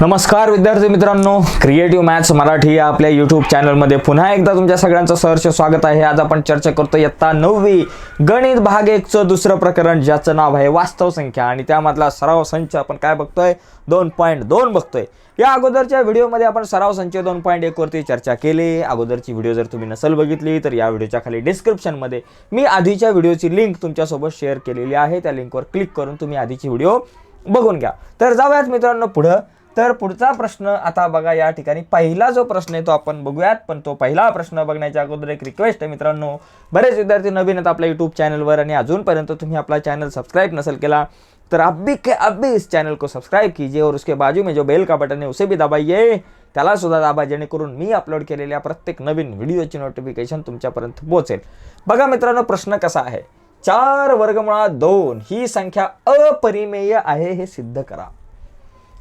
नमस्कार विद्यार्थी मित्रांनो क्रिएटिव्ह मॅथ्स मराठी या आपल्या यूट्यूब चॅनलमध्ये पुन्हा एकदा तुमच्या सगळ्यांचं सहर्ष स्वागत आहे. आज आपण चर्चा करतो इयत्ता नववी गणित भाग एकचं दुसरं प्रकरण ज्याचं नाव आहे वास्तव संख्या. आणि त्यामधला सराव संच आपण काय बघतोय? दोन पॉईंट दोन बघतोय. या अगोदरच्या व्हिडिओमध्ये आपण सराव संच दोन पॉईंट एकवरती चर्चा केली. अगोदरची व्हिडिओ जर तुम्ही नसल बघितली तर या व्हिडिओच्या खाली डिस्क्रिप्शनमध्ये मी आधीच्या व्हिडिओची लिंक तुमच्यासोबत शेअर केलेली आहे. त्या लिंकवर क्लिक करून तुम्ही आधीची व्हिडिओ बघून घ्या. तर जाऊयात मित्रांनो पुढं. तर पुढचा प्रश्न आता बघा या ठिकाणी. पहिला जो प्रश्न आहे तो आपण बघूयात पण तो पहिला प्रश्न बघण्याच्या अगोदर एक रिक्वेस्ट आहे मित्रांनो. बरेच विद्यार्थी नवीन आहेत आपल्या यूट्यूब चॅनलवर आणि अजूनपर्यंत तुम्ही आपला चॅनल सबस्क्राईब नसेल केला तर अब्बी के अब्बी इस चैनल को सब्सक्राइब कीजिए और उसके बाजू में जो बेल का बटन है उसे भी दबाइए. त्याला सुद्धा दाबा जेणेकरून मी अपलोड केलेल्या प्रत्येक नवीन व्हिडिओची नोटिफिकेशन तुमच्यापर्यंत पोहोचेल. बघा मित्रांनो प्रश्न कसा आहे? चार वर्गमुळात दोन ही संख्या अपरिमेय आहे हे सिद्ध करा.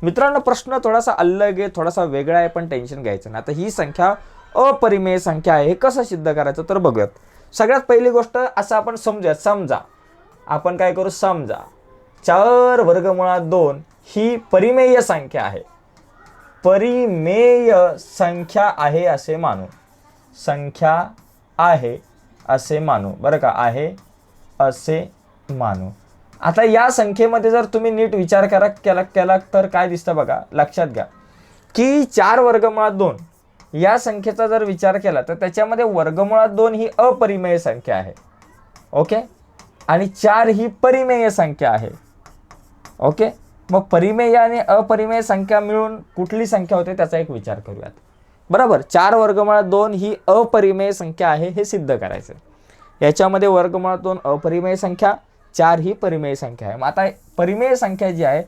मित्रांनो प्रश्न थोडासा अलग आहे थोडासा वेगळा आहे पण टेन्शन घ्यायचं नाही. आता ही संख्या अपरिमेय संख्या आहे हे कसं सिद्ध करायचं तर बघूयात. सगळ्यात पहिली गोष्ट असं आपण समजूयात समजा. आपण काय करू? समजा. चार वर्गमुळात दोन ही परिमेय संख्या आहे. परिमेय संख्या आहे असे मानू. संख्या आहे असे मानू. बरं का? आहे असे मानू. आता या संख्येमध्ये जर तुम्ही नीट विचार करा केला केला तर काय दिसतं बघा? लक्षात घ्या. की चार वर्गमुळात दोन. या संख्येचा जर विचार केला तर त्याच्यामध्ये वर्गमुळात दोन ही अपरिमेय संख्या आहे. ओके? आणि चार ही परिमेय संख्या आहे. ओके? मग परिमेय आणि अपरिमेय संख्या मिळून कुठली संख्या होते त्याचा एक विचार करूयात. बरोबर? चार वर्गमुळात दोन ही अपरिमेय संख्या आहे हे सिद्ध करायचं याच्यामध्ये वर्गमुळात दोन अपरिमेय संख्या चार ही परिमेय संख्या आहे. मग आता परिमेय संख्या जी आहे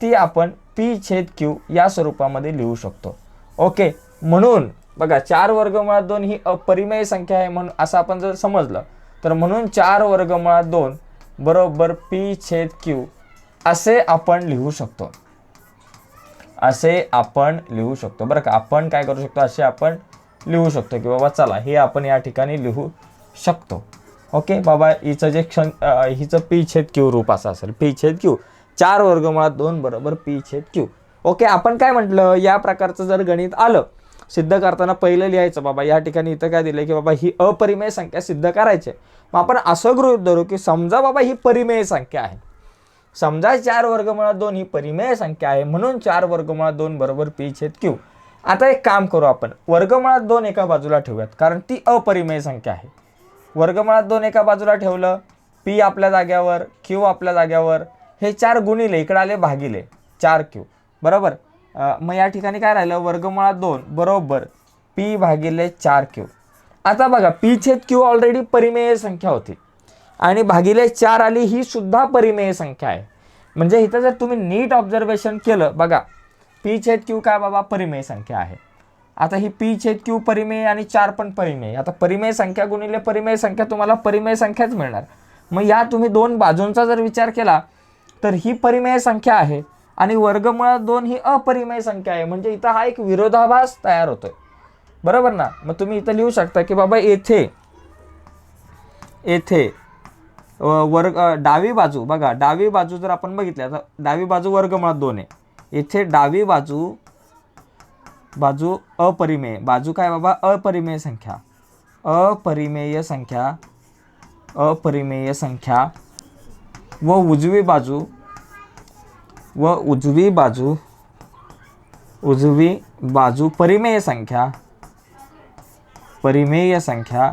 ती आपण पी छेद क्यू या स्वरूपामध्ये लिहू शकतो. ओके म्हणून बघा चार वर्गमुळात दोन ही अपरिमेय संख्या आहे म्हणून असं आपण जर समजलं तर म्हणून चार वर्गमुळात दोन बरोबर पी छेद क्यू असे आपण लिहू शकतो. असे आपण लिहू शकतो. बरं का आपण काय करू शकतो? असे आपण लिहू शकतो की बाबा चला हे आपण या ठिकाणी लिहू शकतो. ओके बाबा हिचं जे क्षण हिचं पी छेद क्यू रूप असं असेल. पी छेद क्यू. चार वर्गमुळात दोन बरोबर पी छेद क्यू. ओके आपण काय म्हटलं? या प्रकारचं जर गणित आलं सिद्ध करताना पहिलं लिहायचं बाबा या ठिकाणी इथं काय दिलं की बाबा ही अपरिमेय संख्या सिद्ध करायची आहे. मग आपण असं गृहित धरू की समजा बाबा ही परिमेय संख्या आहे. समजा चार वर्गमुळात दोन ही परिमेय संख्या आहे म्हणून चार वर्गमुळात दोन बरोबर पी छेद क्यू. आता एक काम करू आपण. वर्गमुळात दोन एका बाजूला ठेवूयात कारण ती अपरिमेय संख्या आहे. वर्गमुळात दोन एका बाजूला ठेवलं पी आपल्या जाग्यावर क्यू आपल्या जाग्यावर हे चार गुणिले इकडे आले भागिले चार क्यू बरोबर? मग या ठिकाणी काय राहिलं? वर्गमुळात दोन बरोबर पी भागिले चार क्यू आता बघा पी छेद क्यू ऑलरेडी परिमेय संख्या होती. आणि भागिले चार आली ही सुद्धा परिमेय संख्या आहे. म्हणजे इथं जर तुम्ही नीट ऑब्झर्वेशन केलं बघा पी छेद क्यू काय बाबा? परिमेय संख्या आहे. आता ही पी छेद क्यू परिमेय आणि चार पण परिमेय. आता परिमेय संख्या गुणिले परिमेय संख्या तुम्हाला परिमेय संख्याच मिळणार. मग या तुम्ही दोन बाजूंचा जर विचार केला तर ही परिमेय संख्या आहे आणि वर्गमुळात दोन ही अपरिमेय संख्या आहे. म्हणजे इथं हा एक विरोधाभास तयार होतोय. बरोबर ना? मग तुम्ही इथं लिहू शकता की बाबा येथे येथे वर्ग डावी बाजू बघा डावी बाजू जर आपण बघितली आता डावी बाजू वर्गमुळात दोन आहे. येथे डावी बाजू बाजू अपरिमेय. बाजू काय बाबा? अपरिमेय संख्या. अपरिमेय संख्या. अपरिमेय संख्या. व उजवी बाजू. व उजवी बाजू. उजवी बाजू परिमेय संख्या. परिमेय संख्या.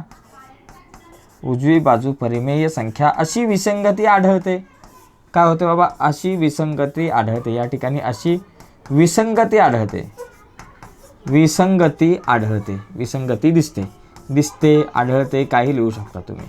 उजवी बाजू परिमेय संख्या. अशी विसंगती आढळते. काय होते बाबा? अशी विसंगती आढळते. या ठिकाणी अशी विसंगती आढळते. विसंगती आढळते. विसंगती दिसते. दिसते आढळते काही लिहू शकता तुम्ही.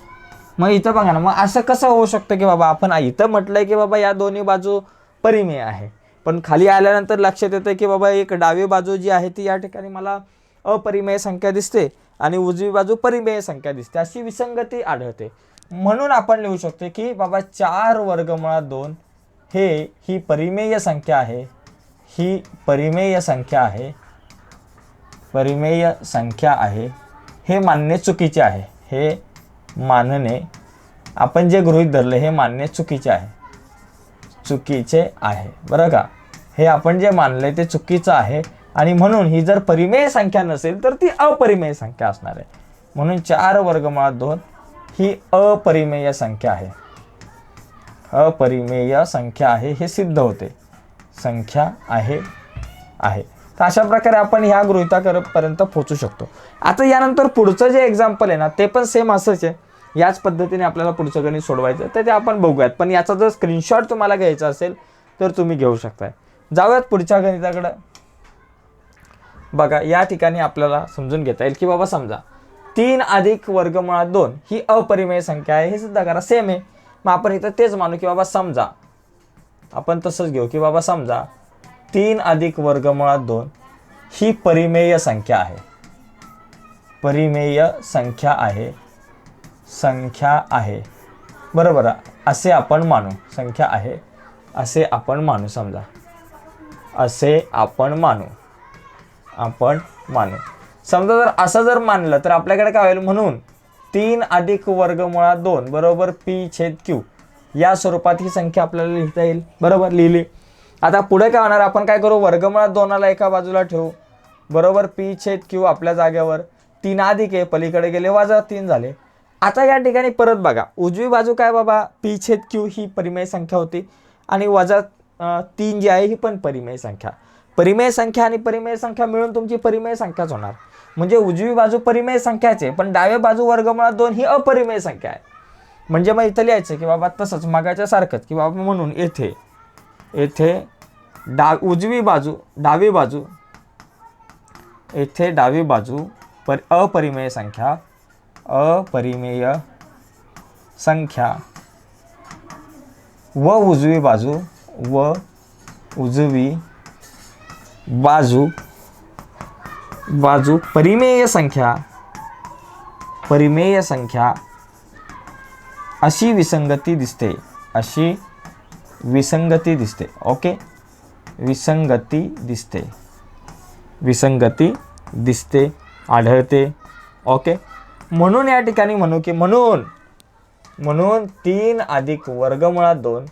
मग इथं बघा ना मग असं कसं होऊ शकतं की बाबा आपण इथं म्हटलंय की बाबा या दोन्ही बाजू परिमेय आहे. पण खाली आल्यानंतर लक्षात येतं की बाबा एक डावी बाजू जी आहे ती या ठिकाणी मला अपरिमेय संख्या दिसते आणि उजवी बाजू परिमेय संख्या दिसते. अशी विसंगती आढळते. म्हणून आपण लिहू शकतो की बाबा चार वर्गमुळात दोन हे ही परिमेय संख्या आहे. ही परिमेय संख्या आहे. परिमेय संख्या आहे हे मानणे चुकीचे आहे. हे मानणे आपण जे गृहीत धरले हे मानणे चुकीचे आहे. चुकीचे आहे. बरं का? हे आपण जे मानले ते चुकीचं आहे. आणि म्हणून ही जर परिमेय संख्या नसेल तर ती अपरिमेय संख्या असणार आहे. म्हणून चार वर्गमुळात दोन ही अपरिमेय संख्या आहे. अपरिमेय संख्या आहे हे सिद्ध होते. संख्या आहे आहे. तर अशा प्रकारे आपण ह्या गृहितापर्यंत पोहोचू शकतो. आता यानंतर पुढचं जे एक्झाम्पल आहे ना ते पण सेम असंच आहे. याच पद्धतीने आपल्याला पुढचं गणित सोडवायचं तर ते आपण बघूयात. पण याचा जर स्क्रीनशॉट तुम्हाला घ्यायचा असेल तर तुम्ही घेऊ शकताय. जाऊयात पुढच्या गणिताकडं. बघा या ठिकाणी आपल्याला समजून घेता येईल की बाबा समजा तीन अधिक वर्गमुळात दोन ही अपरिमेय संख्या आहे. हे सुद्धा करा. सेम आहे. मग आपण इथं तेच मानू की बाबा समजा आपण तसंच घेऊ की बाबा समजा तीन अधिक वर्गमुळात दोन ही परिमेय संख्या आहे. परिमेय संख्या आहे. संख्या आहे. बरोबर असे आपण मानू. संख्या आहे असे आपण मानू समजा. असे आपण मानू. आपण मानू. समजा जर असं जर मानलं तर आपल्याकडे काय होईल म्हणून? तीन अधिक वर्गमुळात दोन बरोबर पी छेद क्यू या स्वरूपात ही संख्या आपल्याला लिहिता येईल. बरोबर लिहिली. आता पुढे काय होणार? आपण काय करू? वर्गमुळात दोनाला एका बाजूला ठेवू. बरोबर पी छेद क्यू आपल्या जागेवर. तीन अधिक आहे. पलीकडे गेले वाजा तीन झाले. आता या ठिकाणी परत बघा. उजवी बाजू काय बाबा? पी छेद क्यू ही परिमेय संख्या होती. आणि वजा तीन जी आहे ही पण परिमेय संख्या. परिमेय संख्या आणि परिमेय संख्या मिळून तुमची परिमेय संख्याच होणार. म्हणजे उजवी बाजू परिमेय संख्याच आहे पण डाव्या बाजू वर्गमुळात दोन ही अपरिमेय संख्या आहे. म्हणजे मग इथं लिहायचं की बाबा तसंच मागाच्या सारखंच की बाबा म्हणून येथे येथे डा उजवी बाजू डावी बाजू. येथे डावी बाजू पर अपरिमेय संख्या अपरिमेय संख्या. व उजवी बाजू व उजवी बाजू बाजू परिमेय संख्या परिमेय संख्या. अशी विसंगती दिसते अशी विसंगती दिसते ओके? विसंगती दिसते. विसंगती दिसते आढळते. ओके? म्हणून या ठिकाणी म्हणू की म्हणून म्हणून तीन अधिक वर्गमुळात दोन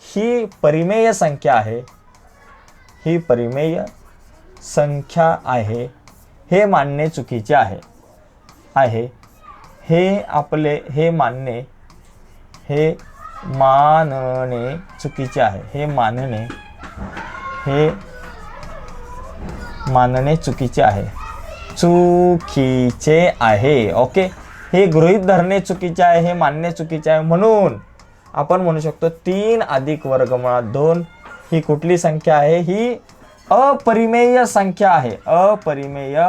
ही परिमेय संख्या आहे. ही परिमेय संख्या आहे. हे मानणे चुकीचे आहे. आहे. हे आपले हे मानणे हे मानणे चुकीचे आहे. हे मानणे हे मानणे चुकीचे आहे. चुकीचे आहे. ओके? हे गृहीत धरणे चुकीचे आहे हे मानणे चुकीचे आहे. म्हणून आपण म्हणू शकतो तीन अधिक वर्गमुळात दोन ही कुठली संख्या आहे? ही अपरिमेय संख्या आहे. अपरिमेय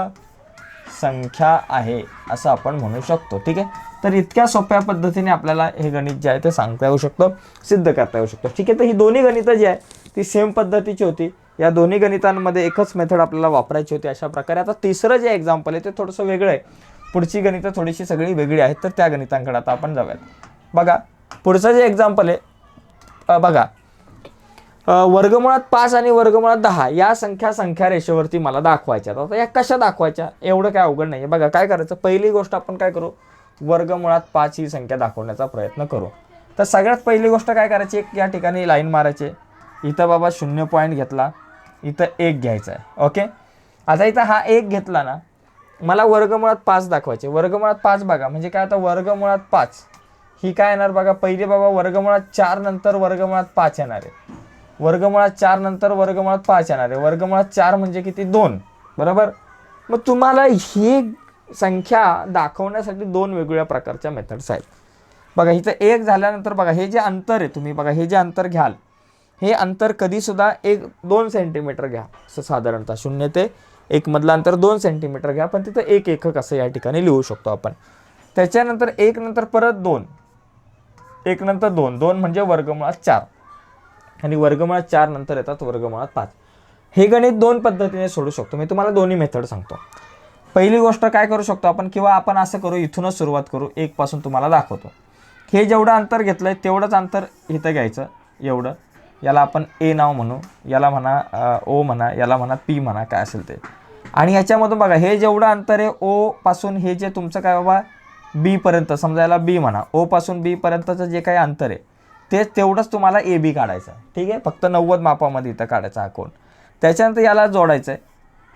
संख्या आहे असं आपण म्हणू शकतो. ठीक आहे? तर इतक्या सोप्या पद्धतीने आपल्याला हे गणित जे आहे ते सांगता येऊ शकतं सिद्ध करता येऊ शकतं. ठीक आहे तर ही दोन्ही गणितं जी आहे ती सेम पद्धतीची होती. या दोन्ही गणितांमध्ये एकच मेथड आपल्याला वापरायची होती अशा प्रकारे. आता तिसरं जे एक्झाम्पल आहे ते थोडंसं वेगळं आहे. पुढची गणितं थोडीशी सगळी वेगळी आहेत तर त्या गणितांकडे आता आपण जाऊयात. बघा पुढचं जे एक्झाम्पल आहे बघा. वर्गमुळात पाच आणि वर्गमुळात दहा या संख्या संख्या रेषेवरती मला दाखवायच्या आता या कशा दाखवायच्या? एवढं काय अवघड नाही बघा काय करायचं? पहिली गोष्ट आपण काय करू? वर्गमुळात पाच ही संख्या दाखवण्याचा प्रयत्न करू. तर सगळ्यात पहिली गोष्ट काय करायची? एक या ठिकाणी लाईन मारायची. इथं बाबा शून्य पॉईंट घेतला. इथं एक घ्यायचा आहे ओके? आता इथं हा एक घेतला ना मला वर्गमुळात पाच दाखवायचे. वर्गमुळात पाच बघा. म्हणजे काय आता वर्गमुळात पाच. ही काय येणार बघा? पहिले बाबा वर्गमुळात चार नंतर वर्गमुळात पाच येणार आहे. वर्गमुळात चार नंतर वर्गमुळात पाच येणार आहे. वर्गमुळात चार म्हणजे किती? दोन. बरोबर? मग तुम्हाला ही संख्या दाखवण्यासाठी दोन वेगवेगळ्या प्रकारच्या मेथड्स आहेत. बघा इथं एक झाल्यानंतर बघा हे जे अंतर आहे तुम्ही बघा हे जे अंतर घ्याल हे अंतर कधीसुद्धा एक दोन सेंटीमीटर घ्या. असं साधारणतः शून्य ते एकमधलं अंतर दोन सेंटीमीटर घ्या पण तिथं एक एकक असं या ठिकाणी लिहू शकतो आपण. त्याच्यानंतर एक नंतर परत दोन. एक नंतर दोन. दोन म्हणजे वर्गमुळात चार. आणि वर्गमुळात चार नंतर येतात वर्गमुळात पाच. हे गणित दोन पद्धतीने सोडू शकतो. मी तुम्हाला दोन्ही मेथड सांगतो. पहिली गोष्ट काय करू शकतो आपण? किंवा आपण असं करू इथूनच सुरुवात करू एकपासून तुम्हाला दाखवतो. हे जेवढं अंतर घेतलं आहे तेवढंच अंतर इथं घ्यायचं एवढं. याला आपण ए नाव म्हणू याला म्हणा ओ म्हणा याला म्हणा पी म्हणा काय असेल ते. आणि ह्याच्यामधून बघा हे जेवढं अंतर आहे ओपासून हे जे तुमचं काय बाबा बीपर्यंत समजायला बी म्हणा ओपासून बीपर्यंतचं जे काही अंतर आहे ते तेवढंच तुम्हाला ए बी काढायचं. आहे ठीक आहे? फक्त नव्वद मापामध्ये इथं काढायचा हा कोण त्याच्यानंतर याला जोडायचं आहे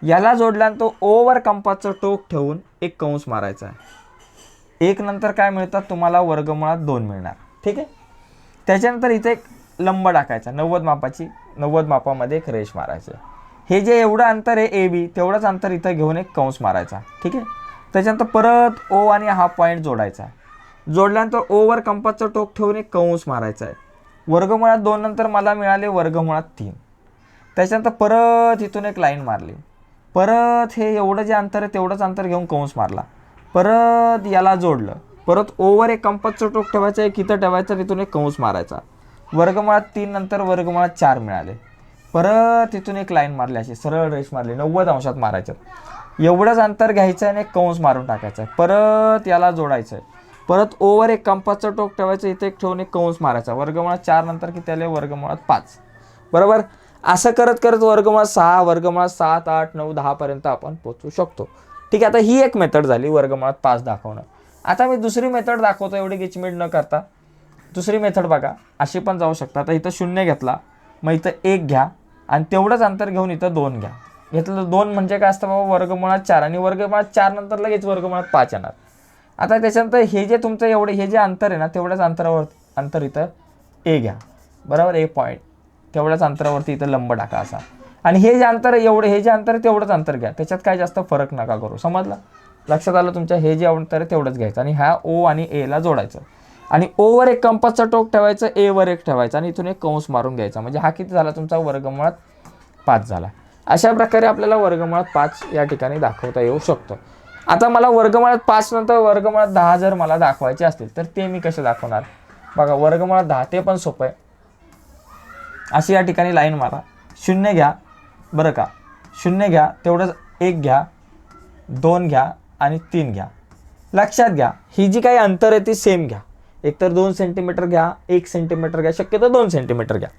याला जोडल्यानंतर ओवर कंपासचं टोक ठेवून एक कंस मारायचा आहे. एक नंतर काय मिळतात? तुम्हाला वर्गमुळात दोन मिळणार. ठीक आहे? त्याच्यानंतर इथे एक लंब टाकायचा. नव्वद मापाची नव्वद मापामध्ये एक रेष मारायचं. हे जे एवढं अंतर आहे ए बी तेवढंच अंतर इथं घेऊन एक कंस मारायचा. ठीक आहे? त्याच्यानंतर परत ओ आणि हा पॉईंट जोडायचा. जोडल्यानंतर ओवर कंपासचं टोक ठेवून एक कंस मारायचा आहे. वर्गमुळात दोन नंतर मला मिळाले वर्गमुळात तीन. त्याच्यानंतर परत इथून एक लाईन मारली. परत हे एवढं जे अंतर आहे तेवढंच अंतर घेऊन कंस मारला. परत याला जोडलं. परत ओवर एक कंपासचं टोक ठेवायचं एक इथं ठेवायचं तिथून एक कंस मारायचा. वर्गमुळात तीन नंतर वर्गमुळात चार मिळाले. परत तिथून एक लाईन मारली अशी सरळ रेष मारली नव्वद अंशात मारायचं. एवढंच अंतर घ्यायचं आणि एक कंस मारून टाकायचं. आहे परत याला जोडायचं. आहे परत ओवर एक कंपासचं टोक ठेवायचं इथे एक ठेवून एक कंस मारायचा. वर्गमुळात चार नंतर किती आले? वर्गमुळात पाच. बरोबर? असं करत करत वर्गमुळात सहा वर्गमुळात सात आठ नऊ दहापर्यंत आपण पोचू शकतो. ठीक आहे आता ही एक मेथड झाली वर्गमुळात पाच दाखवणं. आता मी दुसरी मेथड दाखवतो एवढी गिचमीट न करता. दुसरी मेथड बघा अशी पण जाऊ शकता आता इथं शून्य घेतला मग इथं एक घ्या आणि तेवढंच अंतर घेऊन इथं दोन घ्या. घेतलं दोन म्हणजे काय असतं बाबा वर्गमुळात चार आणि वर्गमुळात चार नंतर लगेच वर्गमुळात पाच येणार. आता त्याच्यानंतर हे जे तुमचं एवढे हे जे अंतर आहे ना तेवढ्याच अंतरावर अंतर इथं ए घ्या. बरोबर? ए पॉईंट तेवढ्याच अंतरावरती इथं लंब टाका असा. आणि हे जे अंतर एवढं हे जे अंतर आहे तेवढंच अंतर घ्या. त्याच्यात काय जास्त फरक नका करू. समजला? लक्षात आलं तुमच्या? हे जे अंतर आहे तेवढंच घ्यायचं. आणि ह्या ओ आणि एला जोडायचं. आणि ओवर एक कंपासचा टोक ठेवायचं ए वर एक ठेवायचं आणि इथून एक कंस मारून घ्यायचा. म्हणजे हा किती झाला? तुमचा वर्गमुळात पाच झाला. अशा प्रकारे आपल्याला वर्गमुळात पाच या ठिकाणी दाखवता येऊ शकतो. आता मला वर्गमुळात पाच नंतर वर्गमुळात दहा जर मला दाखवायचे असतील तर ते मी कसे दाखवणार? बघा वर्गमुळात दहा ते पण सोपं आहे. अशी या ठिकाणी लाईन मारा. शून्य घ्या. बरं का? शून्य घ्या. तेवढंच एक घ्या. दोन घ्या आणि तीन घ्या. लक्षात घ्या. ही जी काही अंतर आहे ती सेम घ्या. एकतर दोन सेंटीमीटर घ्या एक सेंटीमीटर घ्या शक्यतो दोन सेंटीमीटर घ्या.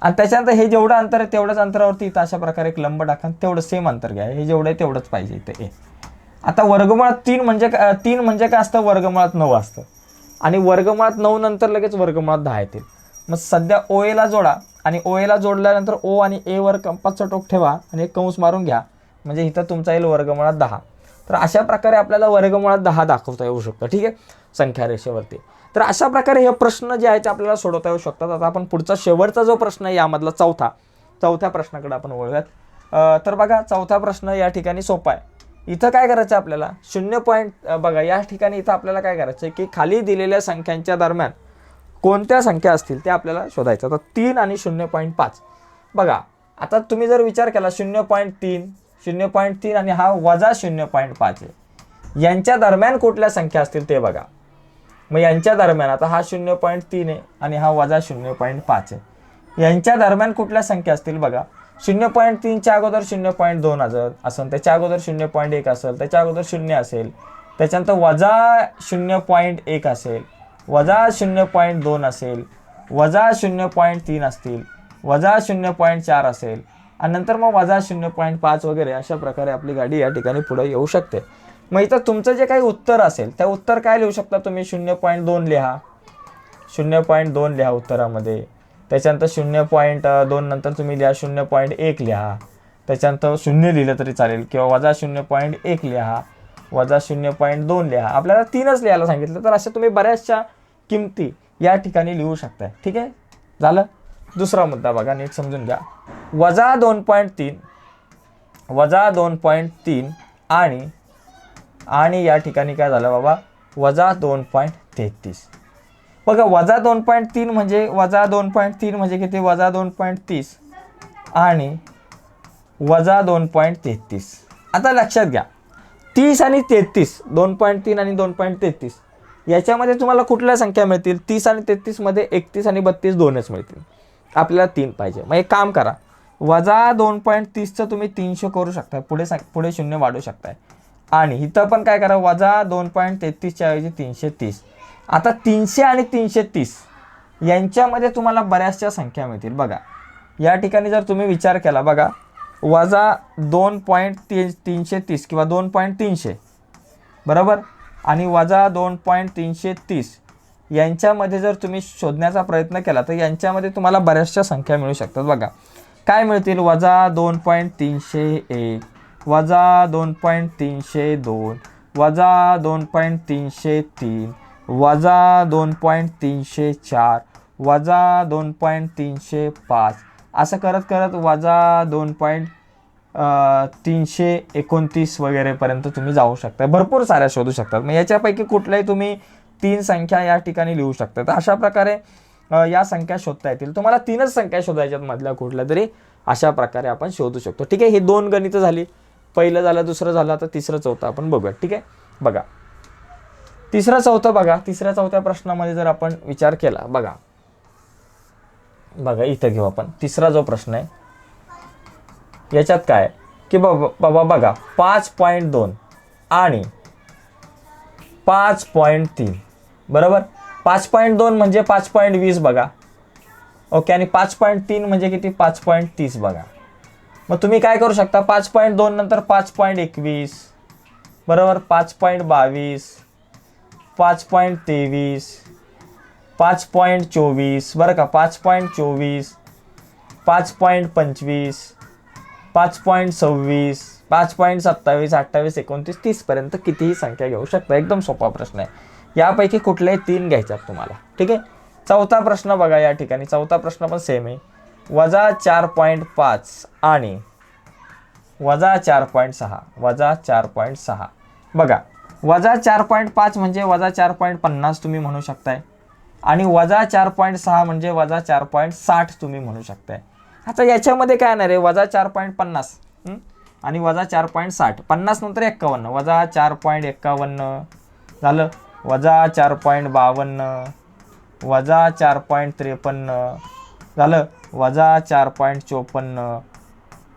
आणि त्याच्यानंतर हे जेवढं अंतर आहे तेवढ्याच अंतरावरती इथं अशा प्रकारे एक लंब टाका तेवढं सेम अंतर घ्या. हे जेवढं आहे तेवढंच पाहिजे इथं ए. आता वर्गमुळात तीन म्हणजे का तीन म्हणजे काय असतं? वर्गमुळात नऊ असतं. आणि वर्गमुळात नऊ नंतर लगेच वर्गमुळात दहा येतील. मग सध्या ओ एला जोडा आणि ओ एला जोडल्यानंतर ओ आणि ए वर कंपासचा टोक ठेवा आणि एक कंस मारून घ्या. म्हणजे इथं तुमचा येईल वर्गमुळात दहा. तर अशा प्रकारे आपल्याला वर्गमुळात दहा दाखवता येऊ शकतं ठीक आहे? संख्या रेषेवरती. तर अशा प्रकारे हे प्रश्न जे आहेत ते आपल्याला सोडवता येऊ शकतात. आता आपण पुढचा शेवटचा जो प्रश्न आहे यामधला चौथा. चौथ्या प्रश्नाकडे आपण वळूयात. तर बघा चौथा प्रश्न या ठिकाणी सोपा आहे. इथं काय करायचं आहे आपल्याला? शून्य पॉईंट बघा या ठिकाणी इथं आपल्याला काय करायचं आहे की खाली दिलेल्या संख्यांच्या दरम्यान कोणत्या संख्या असतील ते आपल्याला शोधायचं तर तीन आणि शून्य पॉईंट पाच बघा आता तुम्ही जर विचार केला शून्य पॉईंट तीन शून्य पॉईंट तीन आणि हा वजा शून्य पॉईंट पाच आहे यांच्या दरम्यान कुठल्या संख्या असतील ते बघा मग यांच्या दरम्यान आता हा शून्य पॉईंट तीन आहे आणि हा वजा शून्य पॉईंट पाच आहे यांच्या दरम्यान कुठल्या संख्या असतील बघा शून्य पॉईंट तीनच्या अगोदर शून्य पॉईंट दोन हजार असेल त्याच्या अगोदर शून्य पॉईंट एक असेल त्याच्या अगोदर शून्य असेल त्याच्यानंतर वजा शून्य पॉईंट एक असेल वजा शून्य पॉईंट दोन असेल वजा शून्य पॉईंट तीन असतील वजा शून्य पॉईंट चार असेल आणि नंतर मग वजा शून्य पॉईंट पाच वगैरे अशा प्रकारे आपली गाडी या ठिकाणी पुढे येऊ शकते. मग इथं तुमचं जे काही उत्तर असेल त्या उत्तर काय लिहू शकता तुम्ही? शून्य पॉईंट दोन लिहा. शून्य पॉईंट दोन लिहा उत्तरामध्ये. त्याच्यानंतर शून्य पॉईंट दोन नंतर तुम्ही लिहा शून्य पॉईंट एक लिहा. त्याच्यानंतर शून्य लिहिलं तरी चालेल किंवा वजा शून्य पॉईंट एक लिहा. वजा शून्य पॉईंट दोन लिहा. आपल्याला तीनच लिहायला सांगितलं तर अशा तुम्ही बऱ्याचशा किमती या ठिकाणी लिहू शकताय. ठीक आहे? झालं? दुसरा मुद्दा बघा नीट समजून घ्या. वजा दोन पॉईंट तीन वजा दोन पॉईंट तीन आणि आणि या ठिकाणी काय झालं बाबा? वजा दोन पॉईंट तेहतीस. बघा वजा दोन पॉईंट तीन म्हणजे वजा दोन पॉईंट तीन म्हणजे किती? वजा दोन पॉईंट तीस आणि वजा दोन पॉईंट तेहतीस. आता लक्षात घ्या. तीस आणि तेहतीस दोन पॉईंट तीन आणि दोन पॉईंट तेहतीस. याच्यामध्ये तुम्हाला कुठल्या संख्या मिळतील? तीस आणि तेहतीसमध्ये एकतीस आणि बत्तीस दोनच मिळतील. आपल्याला तीन पाहिजे. मग एक काम करा. वजा दोन पॉईंट तीसचं तुम्ही तीनशे करू शकता. पुढे सं पुढे शून्य वाढू शकताय. आणि इथं पण काय करा. वजा दोन पॉईंट तेहतीसच्या ऐवजी तीनशे तीस. आता तीनशे आणि तीनशे तीस यांच्यामध्ये तुम्हाला बऱ्याचशा संख्या मिळतील. बघा. या ठिकाणी जर तुम्ही विचार केला बघा. वजा दोन पॉईंट तीन तीनशे तीस किंवा दोन पॉईंट तीनशे. बरोबर? आणि वजा दोन पॉईंट तीनशे तीस. यांच्यामध्ये जर तुम्ही शोधण्याचा प्रयत्न केला तर यांच्यामध्ये तुम्हाला बऱ्याचशा संख्या मिळू शकतात बघा. काय मिळतील? वजा दोन पॉईंट तीनशे एक वजा दोन पॉईंट तीनशे दोन वजा दोन पॉईंट तीनशे तीन वजा दोन पॉईंट तीनशे चार वजा दोन पॉईंट तीनशे पाच असं करत करत वजा दोन पॉईंट तीनशे एकोणतीस वगैरेपर्यंत तुम्ही जाऊ शकता. भरपूर साऱ्या शोधू शकतात मग याच्यापैकी कुठल्याही तुम्ही तीन संख्या या ठिकाणी लिहू शकता. तर अशा प्रकारे या संख्या शोधता येतील. तुम्हाला तीनच संख्या शोधायच्यात मधल्या कुठल्या तरी अशा प्रकारे आपण शोधू शकतो. ठीक आहे ही दोन गणितं झाली. पहिलं झालं दुसरं झालं तर तिसरं चौथं आपण बघूया ठीक आहे? बघा. तिसरा चौथं बघा. तिसऱ्या चौथ्या प्रश्नामध्ये जर आपण विचार केला बघा. बघा इथं घेऊ आपण तिसरा जो प्रश्न आहे याच्यात काय की बाबा बाबा बघा पाच पॉईंट दोन आणि पाच पॉईंट तीन बरोबर पाच पॉईंट दोन म्हणजे पाच पॉईंट वीस बघा ओके आणि पाच पॉईंट तीन म्हणजे किती पाच पॉईंट तीस बघा मग तुम्ही काय करू शकता पाच पॉईंट दोन नंतर पाच पॉईंट एकवीस बरोबर पाच पॉईंट बावीस पाच पॉईंट तेवीस पाच पॉईंट चोवीस बरं का पाच पॉईंट चोवीस पाच पॉईंट पंचवीस पाच पॉईंट सव्वीस पाच पॉईंट सत्तावीस अठ्ठावीस एकोणतीस तीसपर्यंत कितीही संख्या घेऊ शकता. एकदम सोपा प्रश्न आहे. यापैकी कुठल्याही तीन घ्यायच्यात तुम्हाला. ठीक आहे? चौथा प्रश्न बघा या ठिकाणी. चौथा प्रश्न पण सेम आहे. वजा चार पॉईंट पाच आणि वजा चार पॉईंट सहा वजा चार पॉईंट सहा. बघा वजा चार पॉईंट पाच म्हणजे वजा चार पॉईंट पन्नास तुम्ही म्हणू शकताय. आणि वजा चार पॉईंट सहा म्हणजे वजा चार पॉईंट साठ तुम्ही म्हणू शकताय आता याच्यामध्ये काय येणार आहे वजा चार पॉईंट पन्नास आणि वजा चार पॉईंट साठ पन्नास नंतर एक्कावन्न वजा चार पॉईंट एक्कावन्न झालं वजा चार पॉईंट बावन्न वजा चार पॉईंट त्रेपन्न झालं वजा चार पॉईंट चोपन्न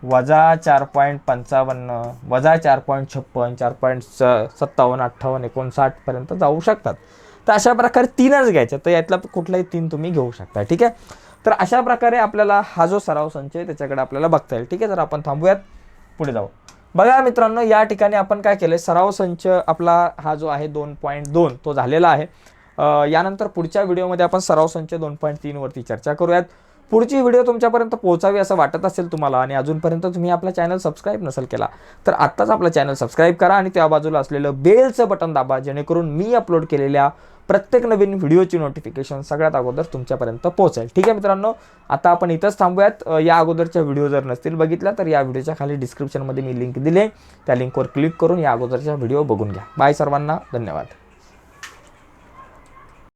वजा चार पॉईंट पंचावन्न वजा चार पॉईंट छप्पन चार पॉईंट स सत्तावन्न अठ्ठावन्न एकोणसाठपर्यंत जाऊ शकतात तर अशा प्रकारे तीनच घ्यायचे. तर यातला कुठलाही तीन तुम्ही घेऊ शकता. ठीक आहे? तर अशा प्रकारे आपल्याला हा जो सराव संच आहे त्याच्याकडे आपल्याला बघता येईल. ठीक आहे? तर आपण थांबूयात. पुढे जाऊ. बघा मित्रांनो या ठिकाणी आपण काय केलं सराव संच आपला हा जो आहे दोन पॉईंट दोन तो झालेला आहे. यानंतर पुढच्या व्हिडिओमध्ये आपण सराव संच दोन पॉईंट तीनवरती चर्चा करूयात. पुढची व्हिडिओ तुमच्यापर्यंत पोहोचावी असं वाटत असेल तुम्हाला आणि अजूनपर्यंत तुम्ही आपला चॅनल सबस्क्राईब नसेल केला तर आत्ताच आपला चॅनल सबस्क्राईब करा आणि त्या बाजूला असलेलं बेलचं बटन दाबा जेणेकरून मी अपलोड केलेल्या प्रत्येक नवीन व्हिडिओची नोटिफिकेशन सगळ्यात अगोदर तुमच्यापर्यंत पोहोचेल. ठीक आहे मित्रांनो आता आपण इथंच थांबूयात. या अगोदरच्या व्हिडिओ जर नसतील बघितल्या तर या व्हिडिओच्या खाली डिस्क्रिप्शनमध्ये मी लिंक दिले. त्या लिंकवर क्लिक करून या अगोदरच्या व्हिडिओ बघून घ्या. बाय सर्वांना. धन्यवाद.